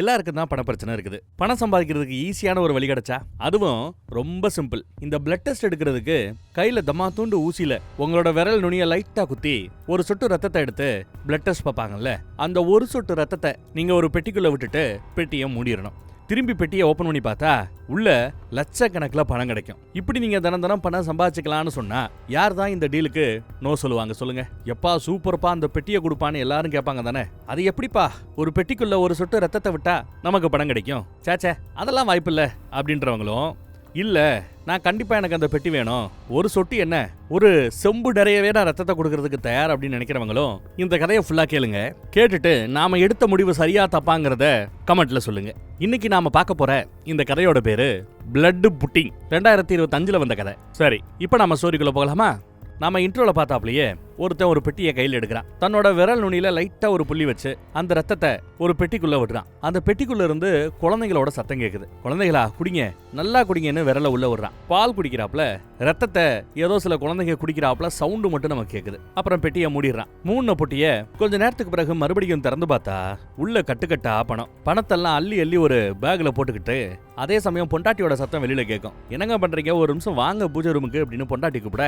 எல்லாருக்கும் தான் பண பிரச்சனை இருக்குது. பணம் சம்பாதிக்கிறதுக்கு ஈஸியான ஒரு வழி கிடைச்சா அதுவும் ரொம்ப சிம்பிள் இந்த பிளட் டெஸ்ட் எடுக்கிறதுக்கு கையில தம்மா தூண்டு ஊசியில உங்களோட விரல் நுனிய லைட்டா குத்தி ஒரு சொட்டு ரத்தத்தை எடுத்து பிளட் டெஸ்ட் பார்ப்பாங்கல்ல அந்த ஒரு சொட்டு ரத்தத்தை நீங்க ஒரு பெட்டிக்குள்ள விட்டுட்டு பெட்டியை மூடிடணும். திரும்பி பெட்டியை ஓப்பன் பண்ணி பார்த்தா உள்ள லட்சக்கணக்கில் பணம் கிடைக்கும். இப்படி நீங்க தினம் தினம் பணம் சம்பாதிச்சுக்கலாம்னு சொன்னா யார் தான் இந்த டீலுக்கு நோ சொல்லுவாங்க சொல்லுங்க. எப்பா சூப்பர்ப்பா அந்த பெட்டியை கொடுப்பான்னு எல்லாரும் கேட்பாங்க தானே. அது எப்படிப்பா? ஒரு பெட்டிக்குள்ள ஒரு சொட்டு ரத்தத்தை விட்டா நமக்கு பணம் கிடைக்கும். சேச்சே அதெல்லாம் வாய்ப்பில்லை. அப்படின்றவங்களும் இல்லை நான் கண்டிப்பாக எனக்கு அந்த பெட்டி வேணும். ஒரு சொட்டு என்ன? ஒரு செம்பு நிறையவே நான் ரத்தத்தை கொடுக்கறதுக்கு தயார் அப்படின்னு நினைக்கிறவங்களும் இந்த கதையை ஃபுல்லாக கேளுங்க. கேட்டுட்டு நாம எடுத்த முடிவு சரியா தப்பாங்கிறத கமெண்ட்ல சொல்லுங்க. இன்னைக்கு நாம பார்க்க போற இந்த கதையோட பேரு பிளட் புட்டிங் ரெண்டாயிரத்தி இருபத்தஞ்சில் வந்த கதை. சரி இப்போ நாம ஸ்டோரிக்குள்ள போகலாமா? நாம இன்ட்ரோல பார்த்தாப்லயே ஒருத்தன் ஒரு பெட்டியை கையில் எடுக்கிறான். தன்னோட விரல் நுனியில லைட்டா ஒரு புள்ளி வச்சு அந்த ரத்தத்தை ஒரு பெட்டிக்குள்ள விடுறான். அந்த பெட்டிக்குள்ள இருந்து குழந்தைங்களோட சத்தம் கேக்குது. குழந்தைகளா குடிங்க. நல்லா குடிங்கன்னு விரல உள்ள விடுறான். பால் குடிக்கிறாப்ல ரத்தத்தை ஏதோ சில குழந்தைங்க குடிக்கிறாப்ல சவுண்டு மட்டும் நமக்கு கேக்குது. அப்புறம் பெட்டியை மூடிடுறான். மூணு பொட்டிய கொஞ்ச நேரத்துக்கு பிறகு மறுபடியும் திறந்து பார்த்தா உள்ள கட்டுக்கட்டா பணம் பணத்தெல்லாம் அள்ளி அள்ளி ஒரு பேக்ல போட்டுக்கிட்டு அதே சமயம் பொண்டாட்டியோட சத்தம் வெளியில கேட்கும் என்னங்க பண்றீங்க? ஒரு நிமிஷம் வாங்க பூஜை ரூமுக்கு அப்படின்னு பொண்டாட்டி கூப்பிட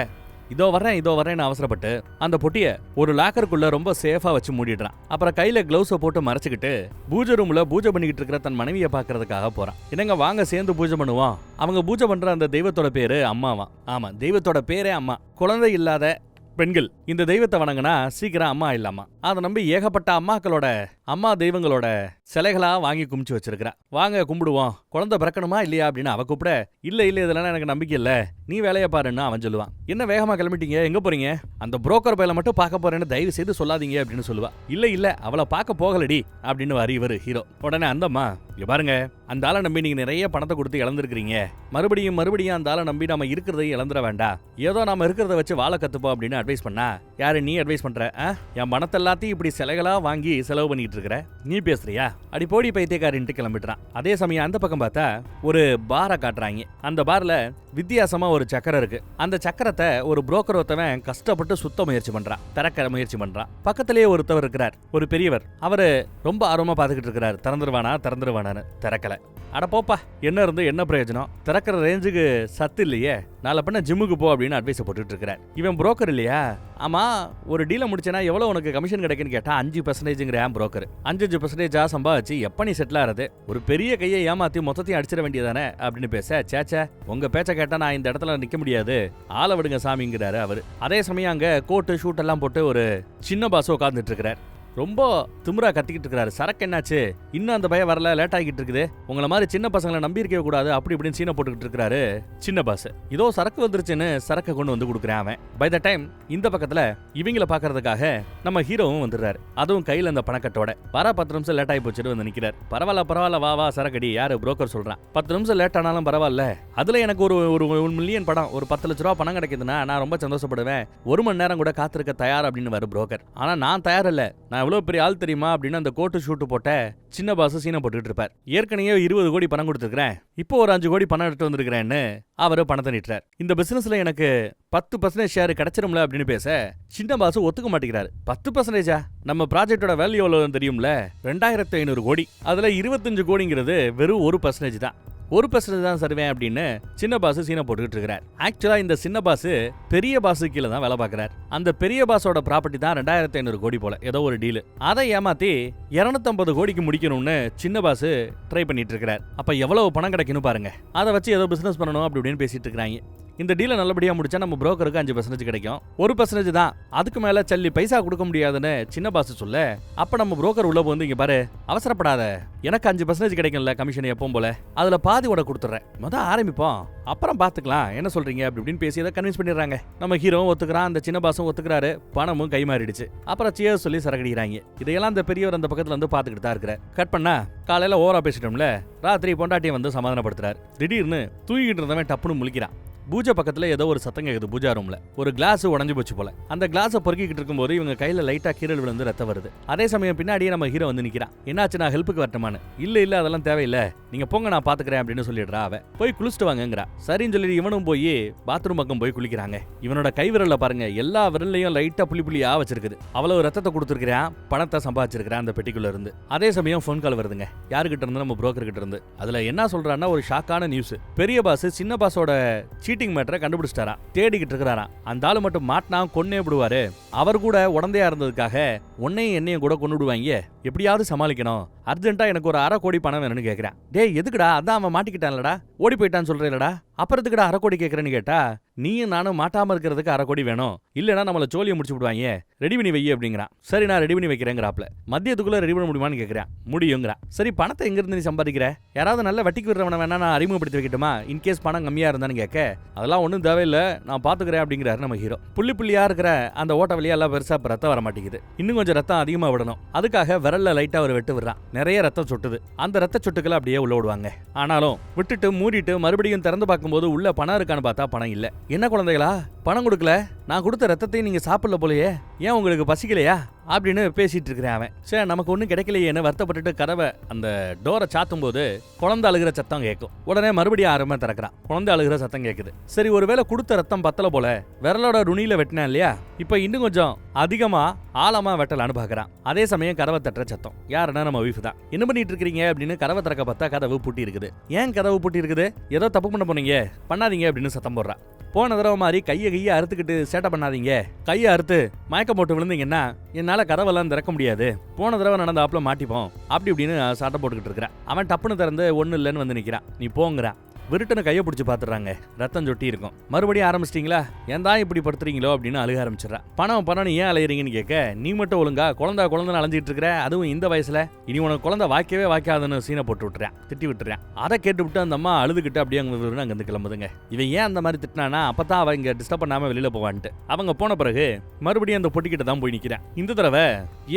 இதோ வரேன் இதோ வரேன்னு அவசரப்பட்டு அந்த பொட்டிய ஒரு லாக்கருக்குள்ள ரொம்ப சேஃபா வச்சு மூடிடுறான். அப்புறம் கையில கிளவுஸை போட்டு மறைச்சிக்கிட்டு பூஜை ரூம்ல பூஜை பண்ணிக்கிட்டு இருக்கிற தன் மனைவியை பார்க்கறதுக்காக போறான். என்னங்க வாங்க சேர்ந்து பூஜை பண்ணுவோம்? அவங்க பூஜை பண்ற அந்த தெய்வத்தோட பேரு அம்மாவான் ஆமா தெய்வத்தோட பேரே அம்மா. குழந்தை இல்லாத பெண்கள். இந்த தெய்வத்தை வணங்கினா சீக்கிரம் அம்மா இல்லாமா? அதை நம்பி ஏகப்பட்ட அம்மாக்களோட அம்மா தெய்வங்களோட சிலைகளா வாங்கி குமிச்சு வச்சிருக்கிறா. வாங்க கும்பிடுவோம். குழந்தை பிறக்கணுமா இல்லையா அப்படின்னு அவ கூப்பிட இல்ல இல்ல இதெல்லாம் எனக்கு நம்பிக்கை இல்ல. நீ வேலையை பாருன்னு அவன் சொல்லுவான். என்ன வேகமா கிளம்பிட்டீங்க? எங்க போறீங்க? அந்த புரோக்கர் பையில மட்டும் பார்க்க போறேன்னு தயவு செய்து சொல்லாதீங்க அப்படின்னு சொல்லுவா. இல்ல இல்ல அவளை பார்க்க போகலடி அப்படின்னு வரி இவர் ஹீரோ உடனே அந்தம்மா இங்க பாருங்க. அந்த ஆளை நம்பி நீங்கள் நிறைய பணத்தை கொடுத்து இழந்திருக்கிறீங்க. மறுபடியும் மறுபடியும் அந்த ஆளை நம்பி நம்ம இருக்கிறதையும் இழந்துட வேண்டாம். ஏதோ நம்ம இருக்கிறத வச்சு வாழ கற்றுப்போம் அப்படின்னு அட்வைஸ் பண்ணா யாரு நீ அட்வைஸ் பண்ணுற ஆ? என் பணத்தை எல்லாத்தையும் இப்படி சிலைகளாக வாங்கி செலவு பண்ணிட்டு இருக்கிற நீ பேசுறியா? அடி போடி பைத்தியக்காரின்ட்டு கிளம்பிட்டுறான். அதே சமயம் அந்த பக்கம் பார்த்தா ஒரு பாரை காட்டுறாங்க. அந்த பாரில் வித்தியாசமாக ஒரு சக்கரம் இருக்கு. அந்த சக்கரத்தை ஒரு புரோக்கர் ஒருத்தவன் கஷ்டப்பட்டு சுத்த முயற்சி பண்ணுறான் திறக்க முயற்சி பண்ணுறான் பக்கத்திலேயே ஒருத்தவர் இருக்கிறார். ஒரு பெரியவர். அவர் ரொம்ப ஆர்வமாக பார்த்துக்கிட்டு இருக்கிறார். திறந்துருவானா? திறந்துருவானான்னு. திறக்கல. அட போப்பா என்ன இருந்து என்ன பிரயோஜனம்? திறக்கிற ரேஞ்சுக்கு சத்து இல்லையே. நாளை பண்ண ஜிம்முக்கு போ அப்படின்னு அட்வைஸ் போட்டுட்டு இருக்கிறார் இவன் புரோக்கர் இல்லையா? ஆமா ஒரு டீலை முடிச்சேனா எவ்வளவு உனக்கு கமிஷன் கிடைக்குன்னு கேட்டா அஞ்சு பர்சன்டேஜ்ங்கிற புரோக்கர் அஞ்சு அஞ்சு பர்சன்டேஜா சம்பாதிச்சு எப்ப நீ செட்டில் ஆறது? ஒரு பெரிய கையை ஏமாத்தி மொத்தத்தையும் அடிச்சிட வேண்டியதானே? அப்படின்னு பேச சேச்சே உங்க பேச்ச கேட்டா நான் இந்த இடத்துல நிக்க முடியாது. ஆளை விடுங்க சாமிங்கிறாரு அவர். அதே சமயம் அங்க கோட்டு ஷூட் எல்லாம் போட்டு ஒரு சின்ன பாஸ் உட்கார்ந்துட்டு இருக்கிறார். ரொம்ப திமுறா கத்திக்கிட்டு இருக்கிறாரு. சரக்கு என்னாச்சு? இன்னும் அந்த பையன் வரல லேட் ஆகிட்டு இருக்குது. உங்களை மாதிரி சின்ன பசங்களை நம்பி இருக்கவே கூடாது அப்படி இப்படின்னு சீனை போட்டுக்கிட்டு இருக்கிறாரு சின்ன பாஸ் இதோ சரக்கு வந்துருச்சுன்னு சரக்கை கொண்டு வந்து கொடுக்குறேன் அவன். பை த டைம் இந்த பக்கத்துல இவங்கள பாக்குறதுக்காக நம்ம ஹீரோவும் வந்துடுறாரு. அதுவும் கையில அந்த பணக்கட்டோட. வர பத்து நிமிஷம் லேட் ஆகி போச்சுட்டு வந்து நிக்கிறார். பரவாயில்ல பரவாயில்ல வா வா சரக்கடி யாரு? புரோக்கர் சொல்றான். பத்து நிமிஷம் லேட் ஆனாலும் பரவாயில்ல. அதுல எனக்கு ஒரு ஒரு ஒரு மில்லியன் படம் ஒரு பத்து லட்ச ரூபா பணம் கிடைக்குதுன்னா நான் ரொம்ப சந்தோஷப்படுவேன். ஒரு மணி நேரம் கூட காத்திருக்க தயார் அப்படின்னு வரும் புரோக்கர் ஆனா நான் தயார் இல்ல. நான் எவ்வளோ பெரிய ஆள் தெரியுமா அப்படின்னு அந்த கோட்டு ஷூட்டு போட்ட சின்ன பாச சீனை போட்டுக்கிட்டு இருப்பார். ஏற்கனவே இருபது கோடி பணம் கொடுத்துருக்கிறேன். இப்போ ஒரு அஞ்சு கோடி பணம் எடுத்து வந்திருக்கிறேன்னு அவர் பணத்தை நீட்டுறார். இந்த பிசினஸ்ல எனக்கு பத்து பர்சன்டேஜ் ஷேர் கிடைச்சிரும்ல அப்படின்னு பேச சின்ன பாசு ஒத்துக்க மாட்டேங்கிறாரு. பத்து பர்சன்டேஜா நம்ம ப்ராஜெக்டோட வேல்யூ எவ்வளோ தெரியும்ல? ரெண்டாயிரத்து ஐநூறு கோடி. அதுல இருபத்தஞ்சு கோடிங்கிறது வெறும் ஒரு பர்சன்டேஜ் தான். ஒரு பர்சன்டேஜ் தான் சருவேன் அப்படின்னு சின்ன பாசு சீனை போட்டுக்கிட்டு இருக்கிறார். ஆக்சுவலா இந்த சின்ன பாசு பெரிய பாசு கீழே தான் வேலை பார்க்கறார். அந்த பெரிய பாஸோட ப்ராப்பர்ட்டி தான் ரெண்டாயிரத்தி ஐநூறு கோடி போல. ஏதோ ஒரு டீலு அதை ஏமாத்தி இரநூத்தம்பது கோடிக்கு முடிக்கணும்னு சின்ன பாஸ் ட்ரை பண்ணிட்டு இருக்கிறார். அப்ப எவ்வளவு பணம் கிடைக்கணும் பாருங்க. அதை வச்சு ஏதோ பிசினஸ் பண்ணணும் அப்படி இப்படின்னு பேசிட்டு இருக்கிறாங்க. இந்த டீலை நல்லபடியா முடிச்சா நம்ம புரோக்கருக்கு அஞ்சு பர்சன்டேஜ் கிடைக்கும். ஒரு பர்சன்டேஜ் தான். அதுக்கு மேல சல்லி பைசா கொடுக்க முடியாதுன்னு சின்ன பாஸ் சொல்ல அப்ப நம்ம புரோக்கர் உள்ள வந்து இங்க பாரு அவசரப்படாத. எனக்கு அஞ்சு பர்சன்டேஜ் கிடைக்கும்ல கமிஷன் எப்பவும் போல. அதுல பாதி உட கொடுத்துறேன். முத ஆரம்பிப்போம். அப்புறம் பாத்துக்கலாம். என்ன சொல்றீங்க? அப்படி இப்படின்னு பேசி அதை கன்வின்ஸ் பண்ணிடுறாங்க. நம்ம ஹீரோவும் ஒத்துக்கிறான். அந்த சின்ன பாஸும் ஒத்துக்கிறாரு. பணமும் கை மாறிடுச்சு அப்புறம் சியர் சொல்லி சரகடிக்கிறாங்க. இதையெல்லாம் அந்த பெரியவர் அந்த பக்கத்துல வந்து பாத்துக்கிட்டு தான் இருக்கிற கட் பண்ணா காலையில ஓவரா பேசிட்டோம்ல ராத்திரி பொண்டாட்டியை வந்து சமாதானப்படுத்துறாரு. திடீர்னு தூங்கிட்டு இருந்தவன் டப்புன்னு முழிக்கிறான். பூஜை பக்கத்துல ஏதோ ஒரு சத்தம் கேட்குது பூஜா ரூமில் ஒரு கிளாஸ் உடஞ்சி போச்சு போல. அந்த கிளாஸை பொறுக்கிட்டு இருக்கும்போது இவங்க கையில் லைட்டாக கீரல் விழுந்து ரத்தம் வருது. அதே சமயம் பின்னாடியே நம்ம ஹீரோ வந்து நிக்கிறான். என்னாச்சு? நான் ஹெல்ப்புக்கு வரட்டுமான்னு. இல்லை இல்ல அதெல்லாம் தேவையில்ல. நீங்க போங்க நான் பார்த்துக்கிறேன் அப்படின்னு சொல்லிடுறா அவ. போய் குளிச்சுட்டு வாங்கங்கிறா. சரின்னு சொல்லி இவனும் போய் பாத்ரூம் பக்கம் போய் குளிக்கிறாங்க. இவனோட கை விரல்ல பாருங்க எல்லா விரல்லையும் லைட்டாக புளி புளியாக வச்சிருக்குது. அவ்வளவு ரத்தத்தை கொடுத்துருக்கிறான் பணத்தை சம்பாதிச்சிருக்கிறான் அந்த பெட்டிக்குள்ள இருந்து. அதே சமயம் ஃபோன் கால் வருதுங்க. யாருக்கிட்ட இருந்து? நம்ம புரோக்கர் கிட்ட இருந்து. அதுல என்ன சொல்கிறான்னா ஒரு ஷாக்கான நியூஸ் பெரிய பாஸ் சின்ன பாஸோட சீட்டிங் மேட்டரை கண்டுபிடிச்சிட்டாரா? தேடிக்கிட்டு இருக்கிறாராம் அந்த ஆள் மட்டும் மாட்டினா கொன்னே விடுவாரு. அவர் கூட உடந்தையா இருந்ததுக்காக உன்னையும் என்னையும் கூட கொண்டு விடுவாங்க எப்படியாவது சமாளிக்கணும். அர்ஜென்ட்டா எனக்கு ஒரு அரை கோடி பணம் வேணும்னு கேக்குறேன். டேய் எதுக்குடா? அதான் அவன் மாட்டிக்கிட்டான்லடா. ஓடி போயிட்டான்னு சொல்றேன்லடா. அப்புறம் எதுக்குடா அரை கோடி கேக்குறேன்னு கேட்டா நீயும் நானும் மாட்டாம இருக்கிறதுக்கு அரை கோடி வேணும். இல்லைன்னா நம்மள சோழியை முடிச்சு விடுவாங்க ரெடி பண்ணி வை அப்படிங்கிறான். சரி நான் ரெடி பண்ணி வைக்கிறேங்கிறாப்ல மதியத்துக்குள்ள ரெடி பண்ண முடியுமான்னு கேட்குறேன் முடியுங்கிறான். சரி பணத்தை எங்கிருந்து நீ சம்பாதிக்கிற? யாராவது நல்ல வட்டிக்கு விடுறவன வேணா நான் அறிமுகப்படுத்தி வைக்கட்டுமா? இன்கேஸ் பணம் கம்மியா இருந்தான்னு கேட்க அதெல்லாம் ஒன்றும் தேவையில்லை. நான் பாத்துக்கிறேன் அப்படிங்கிறாரு நம்ம ஹீரோ புள்ளி புள்ளியா இருக்கிற அந்த ஓட்ட வழியாக எல்லாம் பெருசா ரத்தம் வர மாட்டேங்குது இன்னும் கொஞ்சம் ரத்தம் அதிகமாக விடணும். அதுக்காக விரல்ல லைட்டா ஒரு வெட்டு விடுறான். நிறைய ரத்தம் சொட்டுது. அந்த ரத்த சொட்டுக்களை அப்படியே உள்ள விடுவாங்க. ஆனாலும் விட்டுட்டு மூடிட்டு மறுபடியும் திறந்து பார்க்கும்போது உள்ள பணம் இருக்கான்னு பார்த்தா பணம் இல்லை. என்ன குழந்தைகளா? பணம் கொடுக்கல? நான் கொடுத்த ரத்தத்தையும் நீங்க சாப்பிடல போலயே. ஏன் உங்களுக்கு பசிக்கலையா? அப்படின்னு பேசிட்டு இருக்கிறேன் அவன். சரி நமக்கு ஒன்றும் கிடைக்கலையேன்னு வருத்தப்பட்டுட்டு கதவை அந்த டோரை சாத்தும் போது குழந்தை அழுகிற சத்தம் கேட்கும். உடனே மறுபடியும் ஆரம்பம் திறக்கிறான். குழந்தை அழுகிற சத்தம் கேட்குது. சரி ஒருவேளை கொடுத்த ரத்தம் பத்தல போல விரலோட நுனியில வெட்டினேன் இல்லையா? இப்போ இன்னும் கொஞ்சம் அதிகமா ஆழமா வெட்டலான்னு பார்க்குறான் அதே சமயம் கதவை தட்டுற சத்தம். யாருன்னா நம்ம ஒய்ஃப் தான். என்ன பண்ணிட்டு இருக்கிறீங்க அப்படின்னு கதவை திறக்க பார்த்தா கதவு பூட்டி இருக்குது. ஏன் கதவு பூட்டி இருக்குது? ஏதோ தப்பு பண்ண போனீங்க. பண்ணாதீங்க அப்படின்னு சத்தம் போடுறான் போன தடவை மாதிரி கையை கையை அறுத்துக்கிட்டு சேட்டை பண்ணாதீங்க. கையை அறுத்து மயக்கம் போட்டு விழுந்தீங்கன்னா என்ன என்னால் கதவெல்லாம் திறக்க முடியாது. போன தடவை நடந்த ஆப்பில் மாட்டிப்போம். அப்படி இப்படின்னு சட்டை போட்டுக்கிட்டு இருக்கிறேன். அவன் டப்புன்னு திறந்து ஒன்றும் இல்லைன்னு வந்து நிற்கிறான் நீ போங்கிறான் விருட்டனை கையை பிடிச்சி பார்த்துறாங்க ரத்தம் சொட்டி இருக்கும். மறுபடியும் ஆரம்பிச்சிட்டிங்களா? ஏன் தான் இப்படி படுத்துறீங்களோ அப்படின்னு அழுக ஆரம்பிச்சிடறா. பணம் பணம் ஏன் அலையிறீங்கன்னு கேட்க நீ மட்டும் ஒழுங்கா குழந்தை குழந்தை அலைஞ்சிட்டு இருக்கிற அதுவும் இந்த வயசுல. இனி உனக்கு குழந்தை வாய்க்கவே வாய்க்காதுன்னு சீனை போட்டு விட்டுறேன். திட்டி விட்டுறேன். அதை கேட்டு விட்டு அந்த அம்மா அழுதுகிட்டு அப்படியே அங்கே அங்கே வந்து கிளம்புதுங்க. இவன் ஏன் அந்த மாதிரி திட்டினானா அப்பதான் அவன் இங்கே டிஸ்டர்ப் பண்ணாம வெளியில போவான்ட்டு. அவங்க போன பிறகு மறுபடியும் அந்த பொட்டிக்கிட்ட தான் போய் நிற்கிறேன் இந்த தடவை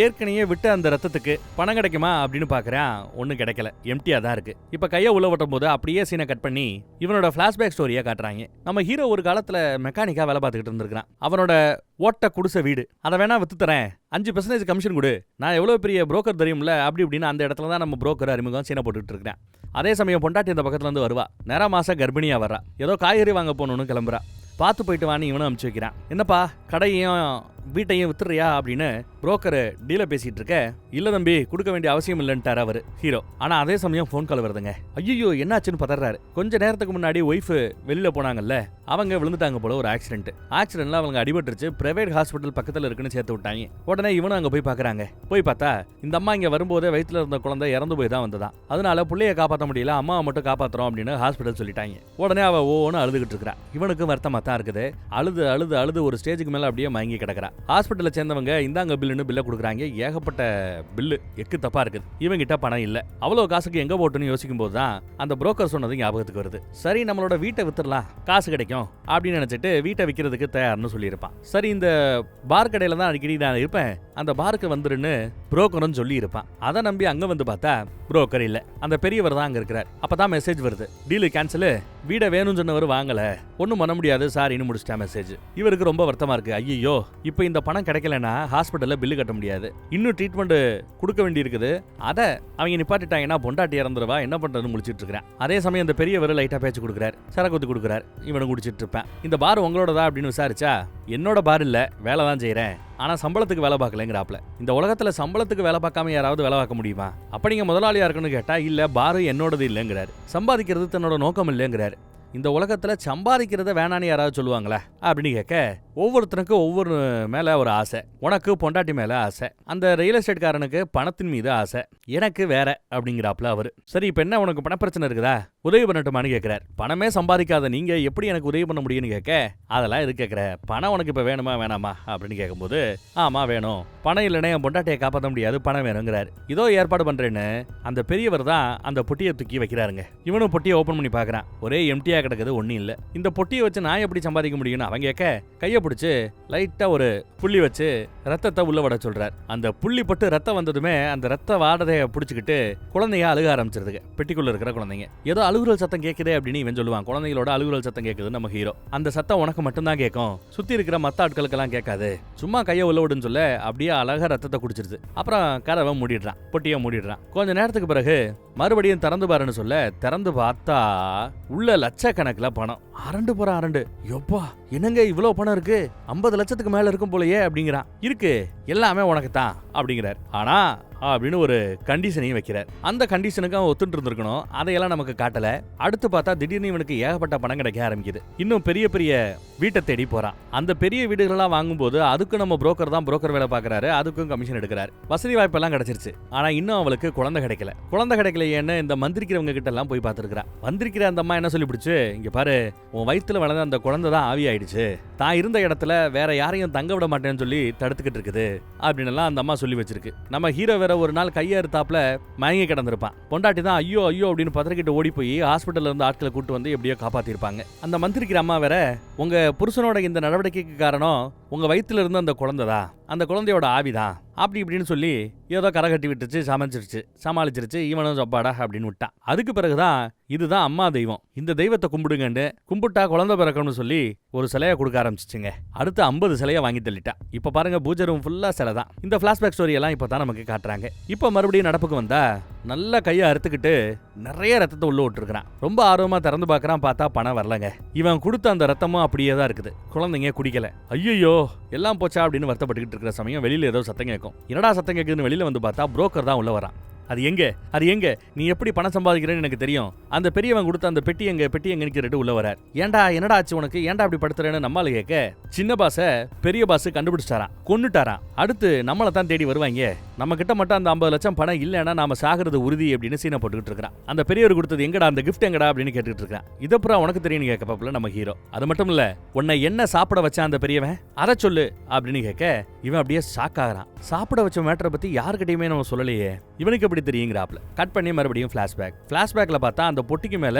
ஏற்கனவே விட்ட அந்த ரத்தத்துக்கு பணம் கிடைக்குமா அப்படின்னு பாக்குறேன். ஒன்றும் கிடைக்கல. எம்டியா தான் இருக்கு. இப்ப கையை உள்ள விட்டும் போது அப்படியே சீனை கட் பண்ணி இவனோட ஃப்ளாஷ்பேக் ஸ்டோரியை காட்டுறாங்க. நம்ம ஹீரோ ஒரு காலத்தில் மெக்கானிக்காக வேலை பார்த்துக்கிட்டு இருந்திருக்கான் அவனோட ஓட்ட குடிசை வீடு. அதை வேணா வித்து தரேன் அஞ்சு பெர்சன்டேஜ் கமிஷன் கொடு. நான் எவ்வளோ பெரிய புரோக்கர் தெரியும்ல அப்படி இப்படின்னு அந்த இடத்துல தான் நம்ம புரோக்கர் அறிமுகம் சீனை போட்டுட்டு இருக்கிறேன். அதே சமயம் பொண்டாட்டி இந்த பக்கத்துலேருந்து வருவா. நேரம் மாதம் கர்ப்பிணியாக வர்றா. ஏதோ காய்கறி வாங்க போகணுன்னு கிளம்புறா. பார்த்து போயிட்டு வான்னு இவனும் அனுப்பிச்சு வைக்கிறான். என்னப்பா கடையும் வீட்டையும் வித்துறியா அப்படின்னு புரோக்கர் டீல பேசிட்டு இருக்க இல்ல தம்பி கொடுக்க வேண்டிய அவசியம் இல்லைன்ட்டார் அவர் ஹீரோ ஆனா அதே சமயம் ஃபோன் கால் வருதுங்க. ஐயோ என்னாச்சுன்னு பதறாரு. கொஞ்ச நேரத்துக்கு முன்னாடி ஒய்ஃப் வெளியில போனாங்கல்ல அவங்க விழுந்துட்டாங்க போல ஒரு ஆக்சிடென்ட் ஆக்சிடென்ட்ல அவங்க அடிபட்டுருச்சு பிரைவேட் ஹாஸ்பிட்டல் பக்கத்துல இருக்குன்னு சேர்த்து விட்டாங்க. உடனே இவனும் அங்க போய் பாக்குறாங்க. போய் பார்த்தா இந்த அம்மா இங்க வரும்போதே வயிற்றுல இருந்த குழந்தை இறந்து போய் தான் வந்ததான் அதனால பிள்ளைய காப்பாற்ற முடியல அம்மாவை மட்டும் காப்பாத்துறோம் அப்படின்னு ஹாஸ்பிட்டல் சொல்லிட்டாங்க. உடனே அவ ஓன்னு அழுதுகிட்டு இருக்கிறா. இவனுக்கு வருத்தமா தான் இருக்குது. அழுது அழுது அழுது ஒரு ஸ்டேஜுக்கு மேல அப்படியே மயங்கி கிடக்குறா. ஹாஸ்பிட்டலில் சேர்ந்தவங்க இந்தாங்க பில்லுன்னு பில்லை கொடுக்குறாங்க. ஏகப்பட்ட பில்லு எக்கு தப்பாக இருக்குது. இவங்கிட்ட பணம் இல்லை. அவ்வளோ காசுக்கு எங்கே போட்டுன்னு யோசிக்கும் போது தான் அந்த புரோக்கர் சொன்னது ஞாபகத்துக்கு வருது. சரி நம்மளோட வீட்டை வித்துடலாம். காசு கிடைக்கும் அப்படின்னு நினச்சிட்டு வீட்டை விற்கிறதுக்கு தயார்னு சொல்லியிருப்பான். சரி இந்த பார் கடையில் தான் அடிக்கடி நான் இருப்பேன். அந்த பாருக்கு வந்துருன்னு புரோக்கரும் சொல்லி இருப்பான் அதை நம்பி அங்கே வந்து பார்த்தா புரோக்கர் இல்லை. அந்த பெரியவர் தான் அங்கே இருக்கிறார். அப்போ தான் மெசேஜ் வருது. டீலு கேன்சலு வீடை வேணும்னு சொன்னவர் வாங்கலை. ஒன்றும் பண்ண முடியாது. சாரின்னு முடிச்சிட்டா மெசேஜ் இவருக்கு ரொம்ப வருத்தமாக இருக்கு. ஐயோ இப்போ இந்த பணம் கிடைக்கலனா ஹாஸ்பிட்டலில் பில்லு கட்ட முடியாது. இன்னும் ட்ரீட்மெண்ட் கொடுக்க வேண்டி இருக்குது அதை அவங்க நிப்பாட்டிட்டாங்கன்னா பொண்டாட்டி இறந்துருவா என்ன பண்ணுறதுன்னு முடிச்சிட்டு இருக்கிறேன். அதே சமயம் இந்த பெரியவர் லைட்டாக பேச்சு கொடுக்குறாரு. சரக்கு கொடுக்குறாரு. இவனை குடிச்சிட்டு இருப்பேன். இந்த பார் உங்களோடதா அப்படின்னு விசாரிச்சா என்னோட பார் இல்லை வேலை தான் செய்கிறேன் ஆனால் சம்பளத்துக்கு வேலை பார்க்கலங்கிறாப்ல இந்த உலகத்தில் சம்பளத்துக்கு வேலை பார்க்காம யாராவது வேலை பார்க்க முடியுமா? அப்போ நீங்கள் முதலாளியாக இருக்கணும்னு கேட்டால் இல்லை பாரு என்னோடது இல்லைங்கிறார். சம்பாதிக்கிறது தன்னோட நோக்கம் இல்லைங்கிறார். இந்த உலகத்துல சம்பாதிக்கிறத வேணான்னு யாராவது சொல்லுவாங்களா அப்படின்னு கேட்க ஒவ்வொருத்தனுக்கும் ஒவ்வொரு மேல ஒரு ஆசை. உனக்கு பொண்டாட்டி மேல ஆசை. அந்த ரியல் எஸ்டேட்காரனுக்கு பணத்தின் மீது ஆசை. எனக்கு வேற அப்படிங்கிறாப்புல அவரு. சரி இப்போ என்ன உனக்கு பணப்பிரச்சனை இருக்குதா? உதவி பண்ணட்டுமான்னு கேட்குறார் பணமே சம்பாதிக்காத நீங்கள் எப்படி எனக்கு உதவி பண்ண முடியும்னு கேட்க அதெல்லாம் இது கேட்குற பணம் உனக்கு இப்போ வேணுமா வேணாமா? அப்படின்னு கேட்கும்போது ஆமா வேணும். பணம் இல்லைன்னா என் பொண்டாட்டியை காப்பாற்ற முடியாது பணம் வேணுங்கிறார் இதோ ஏற்பாடு பண்ணுறேன்னு அந்த பெரியவர் தான் அந்த பொட்டியை தூக்கி வைக்கிறாருங்க. இவனும் பொட்டியை ஓப்பன் பண்ணி பார்க்குறான் ஒரே எம்டியாக கிடக்குது ஒன்றும் இல்லை. இந்த பொட்டியை வச்சு நான் எப்படி சம்பாதிக்க முடியும்னு அவன் கேட்க கையை பிடிச்சி லைட்டாக ஒரு புள்ளி வச்சு ரத்தத்தை உள்ள விட சொல்கிறார் அந்த புள்ளி பட்டு ரத்தம் வந்ததுமே அந்த ரத்த வாடதையை பிடிச்சிக்கிட்டு குழந்தைங்க அழுக ஆரம்பிச்சிருதுங்க. பெட்டிக்குள்ளே இருக்கிற குழந்தைங்க. ஏதோ அழுகுரல் சத்தம் கேட்குதே அப்படின்னு இவன் சொல்லுவான். குழந்தைங்களோட அழுகுரல் சத்தம் கேட்குது நம்ம ஹீரோ அந்த சத்தம் உனக்கு மட்டும்தான் கேட்கும் சுத்தி இருக்கிற மத்த ஆட்களுக்கெல்லாம் கேட்காது. சும்மா கையை உள்ள விடுன்னு சொல்ல அப்படியே அழகா ரத்தத்தை குடிச்சிருது. அப்புறம் கதவை மூடிடுறான் பொட்டியை மூடிடுறான். கொஞ்ச நேரத்துக்கு பிறகு மறுபடியும் திறந்து பாருன்னு சொல்ல திறந்து பார்த்தா உள்ள லட்சக்கணக்கில் பணம். அரண்டு போற அரண்டு. எப்பா என்னங்க இவ்வளோ பணம் இருக்கு? ஐம்பது லட்சத்துக்கு மேல இருக்கும் போலயே அப்படிங்கிறான். இருக்கு எல்லாமே உனக்கு தான் அப்படிங்கிறார். ஆனா அப்படின்னு ஒரு கண்டிஷனையும் வைக்கிறார். அந்த கண்டிஷனுக்கு அவன் ஒத்துட்டு இருந்திருக்கணும் அதையெல்லாம் நமக்கு காட்டல. அடுத்து பார்த்தா திடீர்னு இவனுக்கு ஏகப்பட்ட பணம் கிடைக்க ஆரம்பிக்குது. இன்னும் பெரிய பெரிய வீட்டை தேடி போறான். அந்த பெரிய வீடுகளெல்லாம் வாங்கும்போது அதுக்கு நம்ம புரோக்கர் தான் புரோக்கர் வேலை பார்க்கறாரு. அதுக்கும் கமிஷன் எடுக்கிறாரு. வசதி வாய்ப்பெல்லாம் கிடைச்சிருச்சு. ஆனா இன்னும் அவளுக்கு குழந்தை கிடைக்கல. குழந்தை கிடைக்கலையேன்னு இந்த மந்திரிக்கிறவங்க கிட்ட எல்லாம் போய் பார்த்துருக்கா வந்திருக்கிற அந்த அம்மா என்ன சொல்லி பிடிச்சு இங்க பாரு உன் வயிற்றுல வளர்ந்த அந்த குழந்தை தான் ஆவி ஆயிடுச்சு. தான் இருந்த இடத்துல வேற யாரையும் தங்க விட மாட்டேன்னு சொல்லி தடுத்துக்கிட்டு இருக்குது அப்படின்னு எல்லாம் அந்த அம்மா சொல்லி வச்சிருக்கு. நம்ம ஹீரோ வேற ஒரு நாள் கையறுத்தாப்புல மயங்கி கிடந்திருப்பான். பொண்டாட்டி தான் ஐயோ ஐயோ அப்படின்னு பதறிக்கிட்டு ஓடி போய் ஹாஸ்பிட்டல்ல இருந்து ஆட்களை கூட்டு வந்து எப்படியோ காப்பாத்திருப்பாங்க. அந்த மந்திரிக்கிற அம்மா வேற உங்க புருஷனோட இந்த நடவடிக்கைக்கு காரணம் உங்க வயித்துல இருந்த அந்த குழந்தை அந்த குழந்தையோட ஆவிதான் அப்படி இப்படின்னு சொல்லி ஏதோ கரை கட்டி விட்டுச்சு சமைச்சிருச்சு சமாளிச்சிருச்சு இவனும் சொப்பாடா அப்படின்னு விட்டான் அதுக்கு பிறகுதான் இதுதான் அம்மா தெய்வம். இந்த தெய்வத்தை கும்பிடுங்கன்னு கும்பிட்டா குழந்தை பிறக்கணும்னு சொல்லி ஒரு சிலையை கொடுக்க ஆரம்பிச்சிச்சுங்க. அடுத்து ஐம்பது சிலையை வாங்கி தள்ளிட்டா. இப்போ பாருங்க பூஜை ரூம் ஃபுல்லா சிலை தான். இந்த ஃப்ளாஷ்பேக் ஸ்டோரி எல்லாம் இப்போ தான் நமக்கு காட்டுறாங்க. இப்ப மறுபடியும் நடப்புக்கு வந்தா நல்ல கையை அறுத்துக்கிட்டு நிறைய ரத்தத்தை உள்ள விட்டுருக்கிறான். ரொம்ப ஆர்வமா திறந்து பார்க்குறான் பார்த்தா பணம் வரலங்க. இவன் கொடுத்த அந்த ரத்தமும் அப்படியே தான் இருக்குது. குழந்தைங்க குடிக்கல. ஐயோ எல்லாம் போச்சா அப்படின்னு வருத்தப்பட்டுக்கிட்டு இருக்கிற சமயம் வெளியில ஏதோ சத்தம் கேட்கும் என்னடா சத்தம் கேட்குதுன்னு வெளியில வந்து பார்த்தா புரோக்கர் தான் உள்ள வரான். அது எங்க? அது எங்க? நீ எப்படி பணம் சம்பாதிக்கிறேன்னு எனக்கு தெரியும். அந்த பெரியவன் கொடுத்த அந்த பெட்டி எங்க? பெட்டி எங்க நிக்கிறட்டு உள்ள வரார். ஏன்டா என்னடா ஆச்சு உனக்கு? ஏன்டா அப்படி படுத்துறேன்னு நம்மால கேட்க? சின்ன பாச பெரிய பாஸ் கண்டுபிடிச்சிட்டாராம். கொன்னுட்டாராம். அடுத்து நம்மளை தான் தேடி வருவாங்க. நம்ம கிட்ட மட்டும் அந்த ஐம்பது லட்சம் பணம் இல்லைன்னா நாம சாகிறது உறுதி அப்படின்னு சீனை போட்டுக்கிட்டு இருக்கிறான். அந்த பெரியவர் கொடுத்தது எங்கடா அந்த கிஃப்ட் எங்கடா அப்படின்னு கேட்டுட்டு இருக்கான் இதப்புறம் உனக்கு தெரியும் கேட்க பாப்புல நம்ம ஹீரோ அது மட்டும் இல்ல உன்னை என்ன சாப்பிட வச்சான் அந்த பெரியவன்? அதை சொல்லு அப்படின்னு கேட்க இவன் அப்படியே ஷாக் ஆகிறான். சாப்பிட வச்ச மேட்டரை பத்தி யாருக்கிட்டையுமே நம்ம சொல்லலையே. இவனுக்கு எப்படி தெரியுங்கிறாப்ல கட் பண்ணி மறுபடியும் ஃப்ளாஷ்பேக் ஃப்ளாஷ்பேக்கில் பார்த்தா அந்த பொட்டிக்கு மேல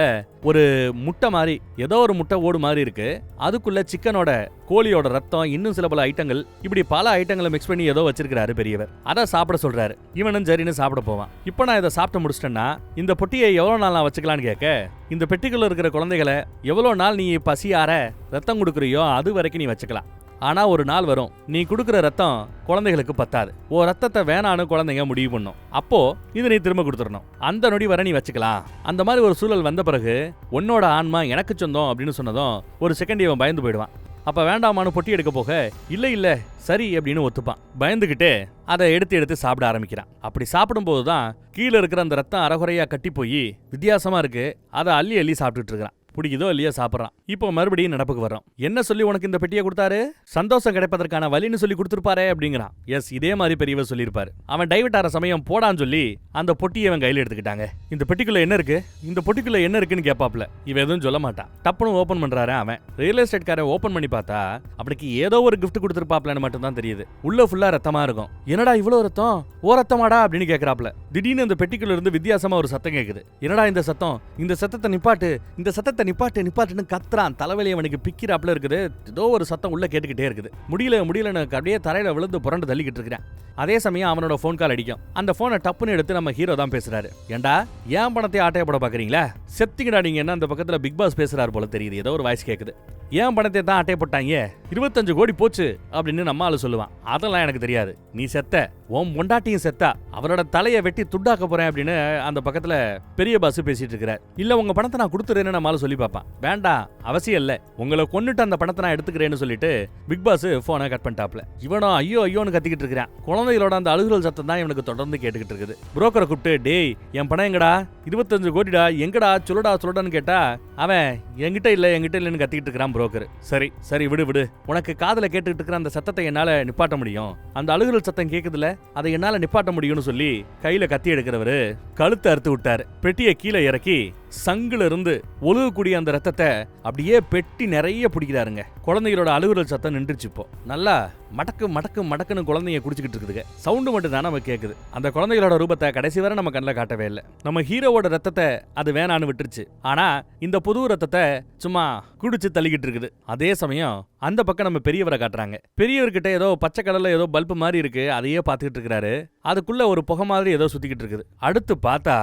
ஒரு முட்டை மாதிரி ஏதோ ஒரு முட்டை ஓடு மாதிரி இருக்கு. அதுக்குள்ள சிக்கனோட கோழியோட ரத்தம் இன்னும் சில பல ஐட்டங்கள் இப்படி பல ஐட்டங்களை மிக்ஸ் பண்ணி ஏதோ வச்சிருக்கிறாரு பெரியவர். அதை சாப்பிட சொல்றாரு. இவனும் சரின்னு சாப்பிட போவான். இப்போ நான் இதை சாப்பிட்டு முடிச்சிட்டேன்னா இந்த பொட்டியை எவ்வளவு நாள் நான் வச்சுக்கலான்னு கேட்க இந்த பெட்டிக்குள்ள இருக்கிற குழந்தைகளை எவ்வளவு நாள் நீ பசியார ரத்தம் கொடுக்குறியோ அது வரைக்கும் நீ வச்சுக்கலாம். ஆனா ஒரு நாள் வரும். நீ கொடுக்குற ரத்தம் குழந்தைகளுக்கு பத்தாது. ஓ ரத்தத்தை வேணான்னு குழந்தைங்க முடிவு பண்ணும். அப்போ இது நீ திரும்ப கொடுத்துடணும். அந்த நொடி வர நீ வச்சுக்கலாம். அந்த மாதிரி ஒரு சூழல் வந்த பிறகு உன்னோட ஆன்மா எனக்கு சொந்தம் அப்படின்னு சொன்னதும் ஒரு செகண்ட் இவன் பயந்து போயிடுவான். அப்போ வேண்டாமான்னு பொட்டி எடுக்க போக இல்லை இல்லை சரி அப்படின்னு ஒத்துப்பான். பயந்துக்கிட்டு அதை எடுத்து எடுத்து சாப்பிட ஆரம்பிக்கிறான். அப்படி சாப்பிடும்போது தான் கீழே இருக்கிற அந்த ரத்தம் அறகுறையாக கட்டி போய் வித்தியாசமா இருக்கு. அதை அள்ளி அள்ளி சாப்பிட்டுட்டு இருக்கிறான். பிடிக்குதோ இல்லையோ சாப்பிட்றான். இப்போ மறுபடியும் நடப்புக்கு வரோம் என்ன சொல்லி உனக்கு இந்த பெட்டியை கொடுத்தாரு? சந்தோஷம் கிடைப்பதற்கான வழின்னு சொல்லி கொடுத்துருப்பாரே அப்படிங்கிறான். எஸ் இதே மாதிரி பெரியவர் சொல்லியிருப்பாரு. அவன் டைவர்ட் ஆற சமயம் போடான்னு சொல்லி அந்த பொட்டியை அவன் கையில் எடுத்துக்கிட்டாங்க. இந்த பெட்டிக்குள்ள என்ன இருக்கு? இந்த பொட்டிக்குள்ள என்ன இருக்குன்னு கேட்பாப்ல இவன் எதுவும் சொல்ல மாட்டான். டப்புனு ஓப்பன் பண்றாரு அவன். ரியல் எஸ்டேட்காரரை ஓப்பன் பண்ணி பார்த்தா அவனுக்கு ஏதோ ஒரு கிஃப்ட் கொடுத்துருப்பாப்லன்னு மட்டும் தான் தெரியுது. உள்ள ஃபுல்லா ரத்தமா இருக்கும். என்னடா இவ்வளோ ரத்தம்? ஓ ரத்தமாடா? அப்படின்னு கேட்கறாப்ல திடீர்னு அந்த பெட்டிக்குள்ள இருந்து வித்தியாசமா ஒரு சத்தம் கேட்குது என்னடா இந்த சத்தம்? இந்த சத்தத்தை நிப்பாட்டு. இந்த சத்தத்தை நிப்பாட்டு நிப்பாட்டுன்னு கத்துறான். தலைவலி அவனுக்கு பிக்கிறாப்புல இருக்குது. ஏதோ ஒரு சத்தம் உள்ள கேட்டுக்கிட்டே இருக்குது. முடியல முடியலன்னு அப்படியே தரையில விழுந்து புரண்டு தள்ளிக்கிட்டு இருக்கிறேன். அதே சமயம் அவனோட ஃபோன் கால் அடிக்கும். அந்த ஃபோனை டப்புன்னு எடுத்து நம்ம ஹீரோ தான் பேசுறாரு. ஏண்டா ஏன் பணத்தை ஆட்டைய போட பாக்குறீங்களா? செத்திங்கடா நீங்க என்ன அந்த பக்கத்துல பிக் பாஸ் பேசுறாரு போல தெரியுது. ஏதோ ஒரு வாய்ஸ் கேக்குது. ஏன் பணத்தை தான் ஆட்டைய போட்டாங்க? இருபத்தஞ்சு கோடி போச்சு அப்படின்னு நம்ம ஆளு சொல்லுவான். அதெல்லாம் எனக்கு தெரியாது. நீ செத்த உன் பொண்டாட்டியும் செத்தா அவரோட தலையை வெட்டி துண்டாக்க போறேன் அப்படின்னு அந்த பக்கத்துல பெரிய பாஸ் பேசிட்டு இருக்கிறார். இல்ல உங்க பணத்தை நான் கொடுத்துறேன்னு நம்ம ஆளு சொல்லி பார்ப்பான் வேண்டாம் அவசியம் இல்லை. உங்களை கொன்னுட்டு அந்த பணத்தை நான் எடுத்துக்கிறேன்னு சொல்லிட்டு பிக் பாஸ் போனை கட் பண்ணிட்டாப்ல. இவனும் ஐயோ ஐயோன்னு கத்திக்கிட்டு இருக்கிறான். குழந்தைகளோட அந்த அழுகுறல் சத்தம் தான் இவனுக்கு தொடர்ந்து கேட்டுக்கிட்டு இருக்குது. புரோக்கரை கூப்பிட்டு டேய் என் பணம் எங்கடா? இருபத்தஞ்சு கோடிடா? எங்கடா? சொல்லுடா சொல்லுடான்னு கேட்டா அவன் என்கிட்ட இல்லை என்கிட்ட இல்லைன்னு கத்திக்கிட்டு இருக்கிறான் புரோக்கர் சரி சரி விடு விடு. உனக்கு காதில் கேட்டுக்கிட்டு இருக்கிற அந்த சத்தத்தை என்னால நிப்பாட்ட முடியும். அந்த அழுகுறல் சத்தம் கேட்குதுல அதை என்னால நிப்பாட்ட முடியும்னு சொல்லி கையில கத்தி எடுக்கிறவரு கழுத்தை அறுத்து விட்டாரு. பெட்டியை கீழே இறக்கி சங்குல இருந்து ஒழுகக்கூடிய அந்த ரத்தத்தை அப்படியே பெட்டி நிறைய பிடிக்கிறாருங்க. குழந்தைகளோட அழுகுறல் சத்தம் நின்றுச்சு இப்போ. நல்லா மடக்கு மடக்கு மடக்குன்னு குழந்தைங்க குடிச்சிக்கிட்டு இருக்குதுங்க. சவுண்டு மட்டும் தான் நம்ம கேட்குது அந்த குழந்தைகளோட ரூபத்தை கடைசி வரை நம்ம கண்ணில் காட்டவே இல்லை. நம்ம ஹீரோவோட ரத்தத்தை அது வேணான்னு விட்டுருச்சு. ஆனா இந்த புது ரத்தத்தை சும்மா குடிச்சு தள்ளிக்கிட்டு இருக்குது. அதே சமயம் அந்த பக்கம் நம்ம பெரியவரை காட்டுறாங்க. பெரியவர்கிட்ட ஏதோ பச்சை கடல்ல ஏதோ பல்பு மாதிரி இருக்கு அதையே பார்த்துக்கிட்டு இருக்கிறாரு. அதுக்குள்ள ஒரு புகை மாதிரி ஏதோ சுத்திக்கிட்டு இருக்குது. அடுத்து பார்த்தா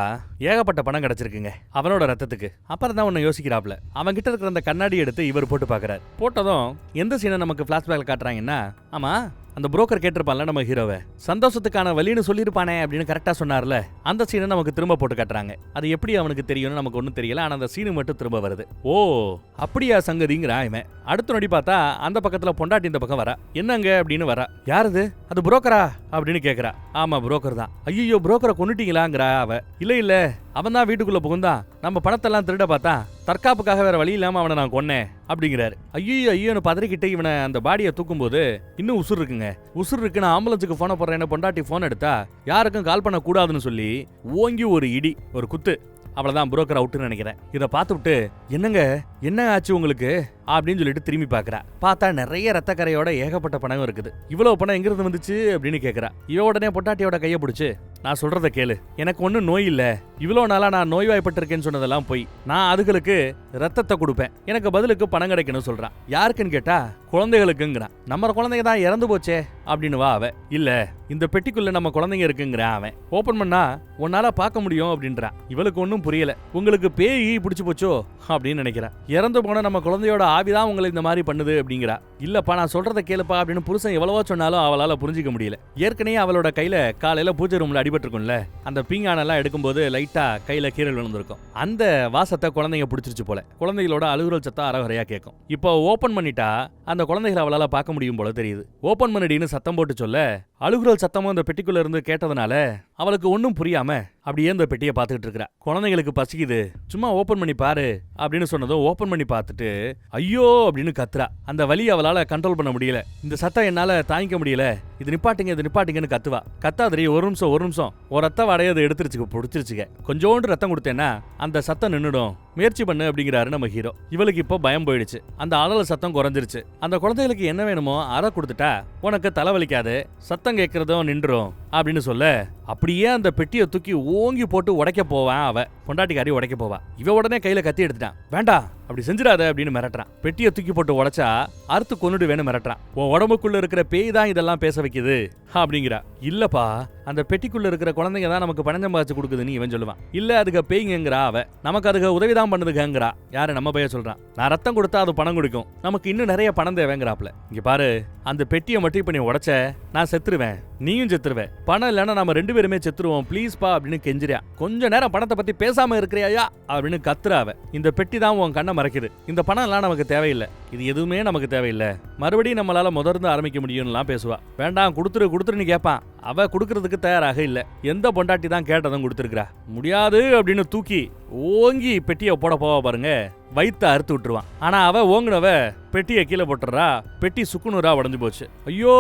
ஏகப்பட்ட பணம் கிடைச்சிருக்குங்க அவனோட ரத்தத்துக்கு. அப்புறம் தான் ஒன்னு யோசிக்கிறாப்ல. அவன் கிட்ட இருக்கிற அந்த கண்ணாடி எடுத்து இவர் போட்டு பார்க்குறாரு. போட்டதும் எந்த சீனை நமக்கு பிளாஷ்பேக்ல காட்டுறாங்கன்னா ஆமா அந்த புரோக்கர் கேட்டிருப்பான்ல நம்ம ஹீரோவை சந்தோஷத்துக்கான வழின்னு சொல்லியிருப்பானே அப்படின்னு கரெக்டாக சொன்னார்ல அந்த சீனை நமக்கு திரும்ப போட்டு காட்டுறாங்க. அது எப்படி அவனுக்கு தெரியும்னு நமக்கு ஒன்றும் தெரியல ஆனால் அந்த சீனு மட்டும் திரும்ப வருது. ஓ அப்படியா சங்கதிங்கிறான் இவன் அடுத்த நொடி பார்த்தா அந்த பக்கத்தில் பொண்டாட்டி இந்த பக்கம் வரா. என்னங்க அப்படின்னு வரா. யாருது அது புரோக்கரா அப்படின்னு கேட்குறா ஆமா புரோக்கர் தான். ஐயோ புரோக்கரை கொண்டுட்டீங்களாங்கிறா அவ. இல்லை இல்லை. அவன் தான் வீட்டுக்குள்ள புகுந்தான். நம்ம பணத்தெல்லாம் திருட பார்த்தா தற்காப்புக்காக வேற வழி இல்லாம அவனை நான் கொன்னேன் அப்படிங்கிறாரு. ஐயோ ஐயோன்னு பதறிக்கிட்டே இவனை அந்த பாடியை தூக்கும்போது இன்னும் உசுர் இருக்குங்க. உசுர் இருக்கு நான் ஆம்புலன்ஸுக்கு போன போடுறேன்னு பொண்டாட்டி போன் எடுத்தா யாருக்கும் கால் பண்ண கூடாதுன்னு சொல்லி ஓங்கி ஒரு இடி ஒரு குத்து. அவ்வளவுதான் புரோக்கரை அவுட்டுன்னு நினைக்கிறேன். இதை பார்த்துவிட்டு என்னங்க என்ன ஆச்சு உங்களுக்கு? அப்படின்னு சொல்லிட்டு திரும்பி பார்க்கறா. பார்த்தா நிறைய ரத்தக்கரையோட ஏகப்பட்ட பணம் இருக்குது. இவ்வளவு பணம் எங்கிருந்து வந்துச்சு அப்படின்னு கேட்கறா இவ உடனே பொட்டாட்டியோட கையை பிடிச்சு நான் சொல்றத கேளு. எனக்கு ஒன்றும் நோய் இல்ல. இவ்வளோ நாளா நான் நோய்வாய்ப்பட்டிருக்கேன்னு சொன்னதெல்லாம் போய் நான் அதுகளுக்கு ரத்தத்தை கொடுப்பேன். எனக்கு பதிலுக்கு பணம் கிடைக்கணும் சொல்றான் யாருக்குன்னு கேட்டா குழந்தைகளுக்குங்கிறான் நம்ம குழந்தைங்க தான் இறந்து போச்சே அப்படின்னு வா அவ. இல்ல இந்த பெட்டிக்குள்ள நம்ம குழந்தைங்க இருக்குங்கிறான் அவன். ஓபன் பண்ணா உன்னால பார்க்க முடியும் அப்படின்றான் இவளுக்கு ஒன்றும் புரியல. உங்களுக்கு பேய் பிடிச்சி போச்சோ? அப்படின்னு நினைக்கிறேன் இறந்து போன நம்ம குழந்தையோட ஆவிதான் உங்களை இந்த மாதிரி பண்ணுது அப்படிங்கிறா. இல்லப்பா நான் சொல்றத கேளுப்பா அப்படின்னு புருஷன் எவ்வளவோ சொன்னாலும் அவளால புரிஞ்சிக்க முடியல. ஏற்கனவே அவளோட கையில காலையில பூஜை ரூம்ல அடிபட்டிருக்கும்ல அந்த பீங்கானெல்லாம் எடுக்கும்போது லைட்டா கையில கீரல் விழுந்திருக்கும். அந்த வாசத்தை குழந்தைங்க பிடிச்சிருச்சு போல. குழந்தைகளோட அழுகுறல் சத்தம் அறகுறையா கேட்கும். இப்போ ஓபன் பண்ணிட்டா அந்த குழந்தைகளை அவளால பார்க்க முடியும் போல தெரியுது. ஓபன் பண்ணிடின்னு சத்தம் போட்டு சொல்ல அழுகுறல் சத்தமும் அந்த பெட்டிக்குள்ள இருந்து கேட்டதுனால அவளுக்கு ஒன்றும் புரியாம அப்படியே அந்த பெட்டியை பார்த்துக்கிட்டு இருக்கிறா. குழந்தைங்களுக்கு பசிக்குது. சும்மா ஓப்பன் பண்ணி பாரு அப்படின்னு சொன்னதும் ஓப்பன் பண்ணி பார்த்துட்டு ஐயோ அப்படின்னு கத்துறா. அந்த வலி அவளால் கண்ட்ரோல் பண்ண முடியல. இந்த சத்தம் என்னால் தாங்கிக்க முடியல. இது நிப்பாட்டுங்க இது நிப்பாட்டுங்கன்னு கத்துவா. கத்தாதிரி ஒரு நிமிஷம் ஒரு நிமிஷம். ஒரு ரத்த வடைய அதை எடுத்துருச்சுக்க பிடிச்சிருச்சுக்க கொஞ்சோண்டு ரத்தம் கொடுத்தேன்னா அந்த சத்தம் நின்றுடும் முயற்சி பண்ணு அப்படிங்கிறாரு நம்ம ஹீரோ. இவளுக்கு இப்போ பயம் போயிடுச்சு. அந்த அலல சத்தம் குறைஞ்சிருச்சு. அந்த குழந்தைகளுக்கு என்ன வேணுமோ அதை கொடுத்துட்டா உனக்கு தலைவலிக்காது. சத்தம் கேட்கறதும் நின்றுடும் அப்படின்னு சொல்ல அப்படியே அந்த பெட்டியை தூக்கி ஓங்கி போட்டு உடைக்க போவான் அவ பொண்டாட்டிக்காரி உடைக்க போவா இவ உடனே கையில கத்தி எடுத்துட்டான். வேண்டாம் அப்படி செஞ்சிடாத அப்படின்னு மிரட்டுறான். பெட்டியை தூக்கி போட்டு உடைச்சா அறுத்து கொண்டுடு வேணும் மிரட்டுறான். உன் உடம்புக்குள்ள இருக்கிற பேய் தான் இதெல்லாம் பேச வைக்குது. அப்படிங்கிறா. இல்லப்பா அந்த பெட்டிக்குள்ள இருக்கிற குழந்தைங்க தான் நமக்கு பணஞ்சம் சம்பாதிச்சு கொடுக்குதுன்னு இவன் சொல்லுவான். இல்ல அதுக்கு பேய்ங்கிறா அவ. நமக்கு அதுக்கு உதவிதான் பண்ணுதுங்கிறா யாரு நம்ம பையன் சொல்றான். நான் ரத்தம் கொடுத்தா அது பணம் கொடுக்கும். நமக்கு இன்னும் நிறைய பணம் தேவைங்கிறாப்ல. இங்க பாரு அந்த பெட்டியை மட்டும் இப்ப நீ உடைச்ச நான் செத்துருவேன். நீயும் செத்துருவேன் பணம் இல்லைன்னா நம்ம ரெண்டு பேருமே செத்துருவோம். ப்ளீஸ்பா அப்படின்னு கெஞ்சிரியா கொஞ்ச நேரம் பணத்தை பத்தி பேசாம இருக்கிறியா அப்படின்னு கத்துறாவ இந்த பெட்டி தான் உன் கண்ணை மறைக்குது. இந்த பணம் எல்லாம் நமக்கு தேவையில்லை. இது எதுவுமே நமக்கு தேவையில்லை. மறுபடியும் நம்மளால முதர்ந்து ஆரம்பிக்க முடியும்லாம் பேசுவா. வேண்டாம் கொடுத்துரு கொடுத்துருன்னு கேட்பான் அவ கொடுக்கறதுக்கு தயாராக இல்லை. எந்த பொண்டாட்டி தான் கேட்டதும் கொடுத்துருக்கா முடியாது அப்படின்னு தூக்கி ஓங்கி பெட்டியை போட போவா பாருங்க. வயிற்ற அறுத்து விட்டுருவான். ஆனா அவ ஓங்கினவ பெட்டியை கீழே போட்டுறா பெட்டி சுக்குநூறா உடஞ்சு போச்சு. ஐயோ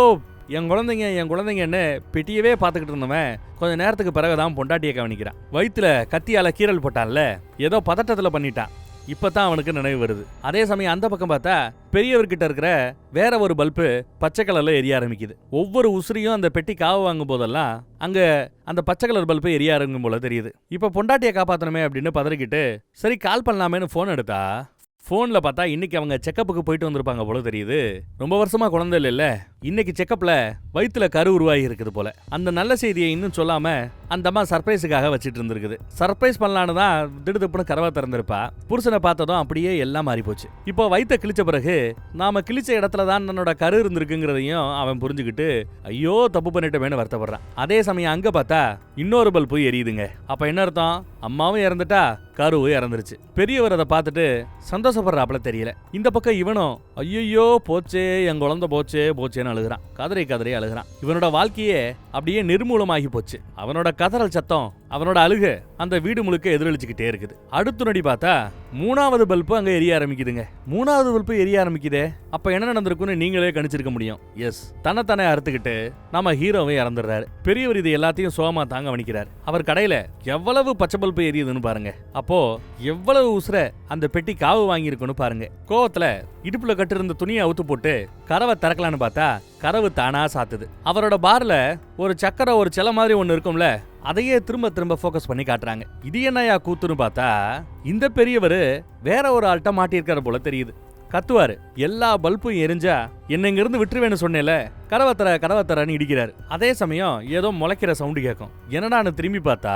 என் குழந்தைங்க என் குழந்தைங்கன்னு பெட்டியவே பார்த்துக்கிட்டு இருந்தவன் கொஞ்ச நேரத்துக்கு பிறகுதான் பொண்டாட்டியை கவனிக்கிறான். வயிற்றுல கத்தியால கீறல் போட்டான்ல. ஏதோ பதட்டத்தில் பண்ணிட்டான். இப்பதான் அவனுக்கு நினைவு வருது. அதே சமயம் அந்த பக்கம் பார்த்தா பெரியவர்கிட்ட இருக்கிற வேற ஒரு பல்பு பச்சை கலர்ல எரிய ஆரம்பிக்குது. ஒவ்வொரு உசுரியும் அந்த பெட்டி காவு வாங்கும் போதெல்லாம் அங்க அந்த பச்சை கலர் பல்பு எரிய ஆரம்பிக்கும் போல தெரியுது. இப்ப பொண்டாட்டியை காப்பாத்தணுமே அப்படின்னு பதறிக்கிட்டு சரி கால் பண்ணலாமேன்னு ஃபோன் எடுத்தா ஃபோனில் பார்த்தா இன்னைக்கு அவங்க செக்கப்புக்கு போயிட்டு வந்திருப்பாங்க போல தெரியுது. ரொம்ப வருஷமாக குழந்தை இல்லைல்ல? இன்னைக்கு செக்கப்பில் வயிற்றுல கரு உருவாகி இருக்குது போல. அந்த நல்ல செய்தியை இன்னும் சொல்லாமல் அந்த அம்மா சர்ப்ரைஸுக்காக வச்சுட்டு இருந்திருக்குது. சர்ப்ரைஸ் பண்ணலான்னு தான் திடுதுப்புன்னு கரவா திறந்திருப்பா. புருஷனை பார்த்ததும் அப்படியே எல்லாம் மாறி போச்சு இப்போ வயிற்ற கிழிச்ச பிறகு நாம கிழிச்ச இடத்துல தான் தன்னோட கரு இருந்திருக்குங்கிறதையும் அவன் புரிஞ்சுக்கிட்டு ஐயோ தப்பு பண்ணிட்டமேனு வருத்தப்படுறான். அதே சமயம் அங்கே பார்த்தா இன்னொரு பல் போய் எரியுதுங்க. அப்போ என்ன அர்த்தம்? அம்மாவும் இறந்துட்டா கருவும் இறந்துருச்சு. பெரியவர் அதை பார்த்துட்டு சந்தோஷப்படுறாப்புல தெரியல. இந்த பக்கம் இவனும் ஐயோ போச்சே என் குழந்தை போச்சே போச்சேன்னு அழுகுறான். கதறி கதறி அழுகுறான். இவனோட வாழ்க்கையே அப்படியே நிர்மூலமாகி போச்சு. அவனோட கதறல் சத்தம் அவனோட அழுக அந்த வீடு முழுக்க எதிரொலிச்சுக்கிட்டே இருக்குது. அடுத்த நொடி பார்த்தா மூணாவது பல்பு அங்க எரிய ஆரம்பிக்குதுங்க. மூணாவது பல்பு எரிய ஆரம்பிக்குதே. அப்ப என்ன நடந்திருக்கும்னு நீங்களே கணிச்சிருக்க முடியும். எஸ் தன்னைத்தானே அறுத்துக்கிட்டு நம்ம ஹீரோவை இறந்துடுறாரு. பெரியவர் இது எல்லாத்தையும் சோகமா தாங்க வணிக்கிறார். அவர் கடையில எவ்வளவு பச்சை பல்பு எரியுதுன்னு பாருங்க. அப்போ எவ்வளவு உசுர அந்த பெட்டி காவு வாங்கியிருக்குன்னு பாருங்க. கோவத்துல இடுப்புல கட்டிருந்த துணியை அவுத்து போட்டு கதவை திறக்கலான்னு பார்த்தா கதவு தானா சாத்துது. அவரோட பார்ல ஒரு சக்கரை ஒரு செல மாதிரி ஒன்னு இருக்கும்ல அதையே திரும்ப திரும்ப ஃபோக்கஸ் பண்ணி காட்டுறாங்க. இது என்னையா கூத்துன்னு பார்த்தா இந்த பெரியவர் வேற ஒரு ஆள்கிட்ட மாட்டியிருக்காரு போல தெரியுது. கத்துவாரு. எல்லா பல்பும் எரிஞ்சா என்ன இங்க இருந்து விட்டுருவேன்னு சொன்னேல கடவத்தர கடவத்தரன்னு இடிக்கிறாரு. அதே சமயம் ஏதோ முளைக்கிற சவுண்டு கேட்கும் என்னடான்னு திரும்பி பார்த்தா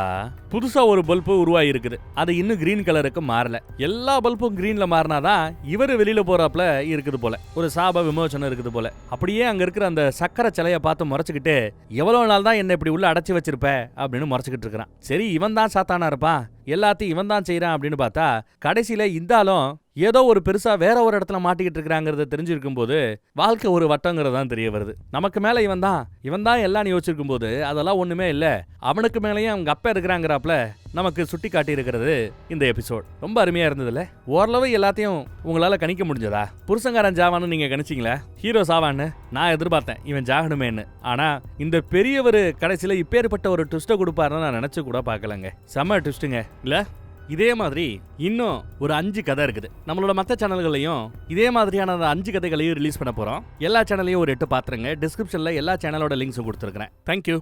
புதுசா ஒரு பல்பு உருவாகி இருக்குது அது இன்னும் கிரீன் கலருக்கு மாறல. எல்லா பல்பும் கிரீன்ல மாறினாதான் இவர் வெளியில போறாப்ல இருக்குது போல. ஒரு சாப விமோசனம் இருக்குது போல. அப்படியே அங்க இருக்கிற அந்த சக்கரை சிலையை பார்த்து முறைச்சுக்கிட்டு எவ்வளவு நாள் தான் என்ன இப்படி உள்ள அடைச்சி வச்சிருப்ப? அப்படின்னு முறைச்சுக்கிட்டு இருக்கிறான். சரி இவன் தான் சாத்தானா இருப்பான்? எல்லாத்தையும் இவன் தான் செய்யறான் அப்படின்னு பார்த்தா கடைசியில இருந்தாலும் ஏதோ ஒரு பெருசா வேற ஒரு இடத்துல மாட்டிக்கிட்டு இருக்கிறாங்கிறத தெரிஞ்சிருக்கும் போது வாழ்க்கை ஒரு வட்டங்கிறது தான் தெரிய வருது. நமக்கு மேல இவன் தான். இவன் தான் எல்லாம் யோசிச்சிருக்கும் போது அதெல்லாம் ஒண்ணுமே இல்ல. அவனுக்கு மேலேயும் அவங்க அப்பா இருக்கிறாங்கிறாப்ல நமக்கு சுட்டி காட்டி இருக்கிறது இந்த எபிசோட் ரொம்ப அருமையா இருந்ததுல. ஓரளவு எல்லாத்தையும் உங்களால கணிக்க முடிஞ்சதா? புருஷங்காரன் ஜாவான்னு நீங்க கணிச்சிங்களா? ஹீரோ சாவான்னு? நான் எதிர்பார்த்தேன். இவன் ஜாகணுமேன்னு. ஆனா இந்த பெரியவர் கடைசியில இப்பேற்பட்ட ஒரு ட்விஸ்ட்டை கொடுப்பாருன்னு நான் நினைச்சு கூட பார்க்கலங்க. செம்ம ட்விஸ்ட்டுங்க இல்ல? இதே மாதிரி இன்னும் ஒரு அஞ்சு கதை இருக்குது. நம்மளோட மற்ற சேனல்களையும் இதே மாதிரியான அந்த அஞ்சு கதைகளையும் ரிலீஸ் பண்ண போகிறோம் எல்லா சேனலையும் ஒரு எட்டு பாத்துருங்க. டிஸ்கிரிப்ஷனில் எல்லா சேனலோட லிங்க்ஸும் கொடுத்துருக்கேன் தேங்க்யூ